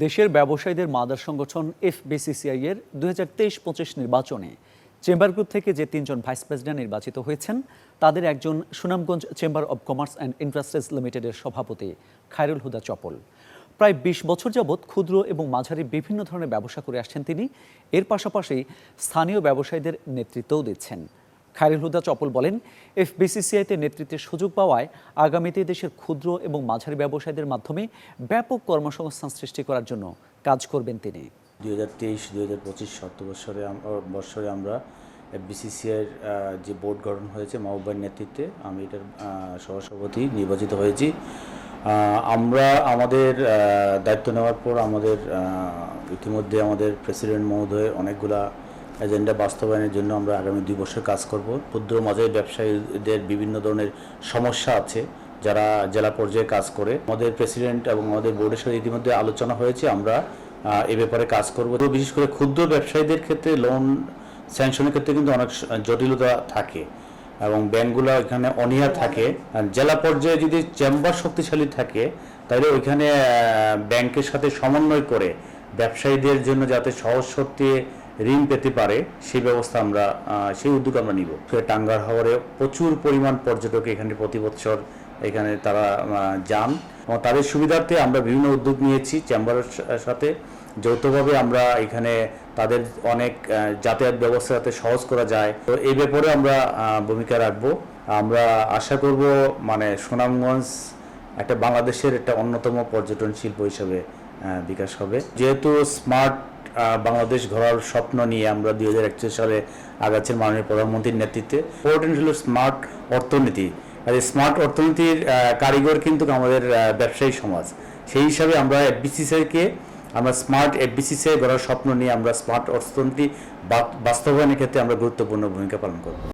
দেশের ব্যবসায়ীদের মাদার সংগঠন এফবিসিসিআই এর দুই হাজার তেইশ পঁচিশ নির্বাচনে চেম্বার গ্রুপ থেকে যে তিনজন ভাইস প্রেসিডেন্ট নির্বাচিত হয়েছেন, তাদের একজন Sunamganj chamber of commerce and industries লিমিটেডের সভাপতি খায়রুল হুদা চপল। প্রায় বিশ বছর যাবৎ ক্ষুদ্র এবং মাঝারি বিভিন্ন ধরনের ব্যবসা করে আসছেন তিনি। এর পাশাপাশি স্থানীয় ব্যবসায়ীদের নেতৃত্বও দিচ্ছেন। খায়রুল হুদা চপল বলেন এফবিসিসিআইতে নেতৃত্বের সুযোগ পাওয়ায় আগামীতে দেশের ক্ষুদ্র এবং মাঝারি ব্যবসায়ীদের মাধ্যমে ব্যাপক কর্মসংস্থান সৃষ্টি করার জন্য কাজ করবেন তিনি। দুই হাজার তেইশ দুই হাজার পঁচিশ আহ, বৎসরে আমরা বিসিসিআইয়ের যে বোর্ড গঠন হয়েছে মাহবুবের নেতৃত্বে আমি এটার সহসভাপতি নির্বাচিত হয়েছি। আমরা আমাদের দায়িত্ব নেওয়ার পর আমাদের ইতিমধ্যে আমাদের প্রেসিডেন্ট মহোদয় অনেকগুলা এজেন্ডা বাস্তবায়নের জন্য আমরা আগামী দুই বছর কাজ করব। ক্ষুদ্র মাঝারি ব্যবসায়ীদের বিভিন্ন ধরনের সমস্যা আছে, যারা জেলা পর্যায়ে কাজ করে। আমাদের প্রেসিডেন্ট এবং আমাদের বোর্ডের সাথে ইতিমধ্যে আলোচনা হয়েছে, আমরা এ ব্যাপারে কাজ করব। তো বিশেষ করে ক্ষুদ্র ব্যবসায়ীদের ক্ষেত্রে লোন স্যাংশনের ক্ষেত্রে কিন্তু অনেক জটিলতা থাকে এবং ব্যাংকগুলো এখানে অনিয়া থাকে। জেলা পর্যায়ে যদি চেম্বার শক্তিশালী থাকে, তাহলে ওইখানে ব্যাংকের সাথে সমন্বয় করে ব্যবসায়ীদের জন্য যাতে সহজ শর্তে ঋণ পেতে পারে সেই ব্যবস্থা আমরা সেই উদ্যোগ আমরা নিব। টাঙ্গার হাওরে প্রচুর পরিমাণ পর্যটক এখানে প্রতি বছর এখানে তারা যান। এবং তাদের সুবিধার্থে আমরা বিভিন্ন উদ্যোগ নিয়েছি চেম্বারের সাথে। যৌথভাবে আমরা এখানে তাদের অনেক যাতায়াত ব্যবস্থা যাতে সহজ করা যায়। তো এই ব্যাপারে আমরা ভূমিকা রাখব। আমরা আশা করব মানে সুনামগঞ্জ একটা বাংলাদেশের একটা অন্যতম পর্যটন শিল্প হিসেবে বিকাশ হবে। যেহেতু স্মার্ট বাংলাদেশ ঘোরার স্বপ্ন নিয়ে আমরা দুই হাজার একচল্লিশ সালে আগাচ্ছেন মাননীয় প্রধানমন্ত্রীর নেতৃত্বে ইম্পর্টেন্ট হল স্মার্ট অর্থনীতি। আর এই স্মার্ট অর্থনীতির কারিগর কিন্তু আমাদের ব্যবসায়ী সমাজ। সেই হিসাবে আমরা এফবিসিসিআইকে আমরা স্মার্ট এফবিসিসিআই গড়ার স্বপ্ন নিয়ে আমরা স্মার্ট অর্থনীতি বাস্তবায়নের ক্ষেত্রে আমরা গুরুত্বপূর্ণ ভূমিকা পালন করব।